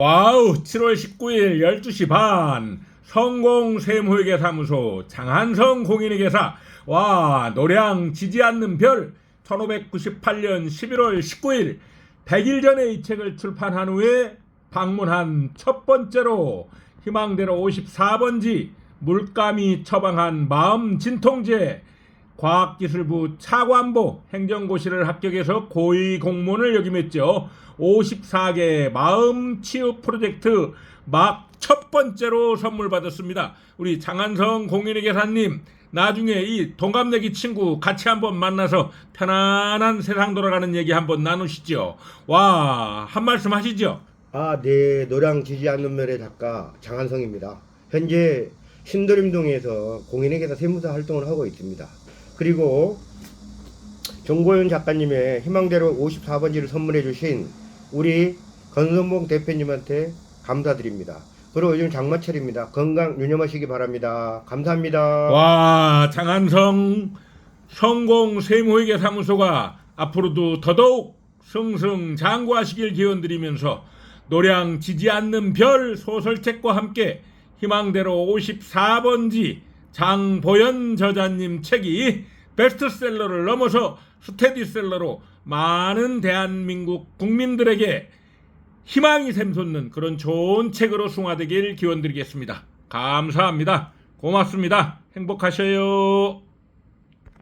와우 7월 19일 12시 반. 성공 세무회계 사무소 장한성 공인회계사. 와 노량 지지 않는 별. 1598년 11월 19일. 100일 전에 이 책을 출판한 후에 방문한 첫 번째로 희망대로 54번지 물감이 처방한 마음 진통제 과학기술부 차관보 행정고시를 합격해서 고위 공무원을 역임했죠. 54개 마음 치유 프로젝트 막 첫 번째로 선물 받았습니다. 우리 장한성 공인회계사님 나중에 이 동갑내기 친구 같이 한번 만나서 편안한 세상 돌아가는 얘기 한번 나누시죠. 와, 한 말씀 하시죠. 아, 네. 노량 지지 않는 멸의 작가 장한성입니다. 현재 신도림동에서 공인회계사 세무사 활동을 하고 있습니다. 그리고 정고현 작가님의 희망대로 54번지를 선물해 주신 우리 건선봉 대표님한테 감사드립니다. 그리고 요즘 장마철입니다. 건강 유념하시기 바랍니다. 감사합니다. 와, 장한성 성공 세무회계 사무소가 앞으로도 더더욱 승승장구하시길 기원드리면서 노량 지지 않는 별 소설책과 함께 희망대로 54번지 장보연 저자님 책이 베스트셀러를 넘어서 스테디셀러로 많은 대한민국 국민들에게 희망이 샘솟는 그런 좋은 책으로 숭화되길 기원드리겠습니다. 감사합니다. 고맙습니다. 행복하셔요.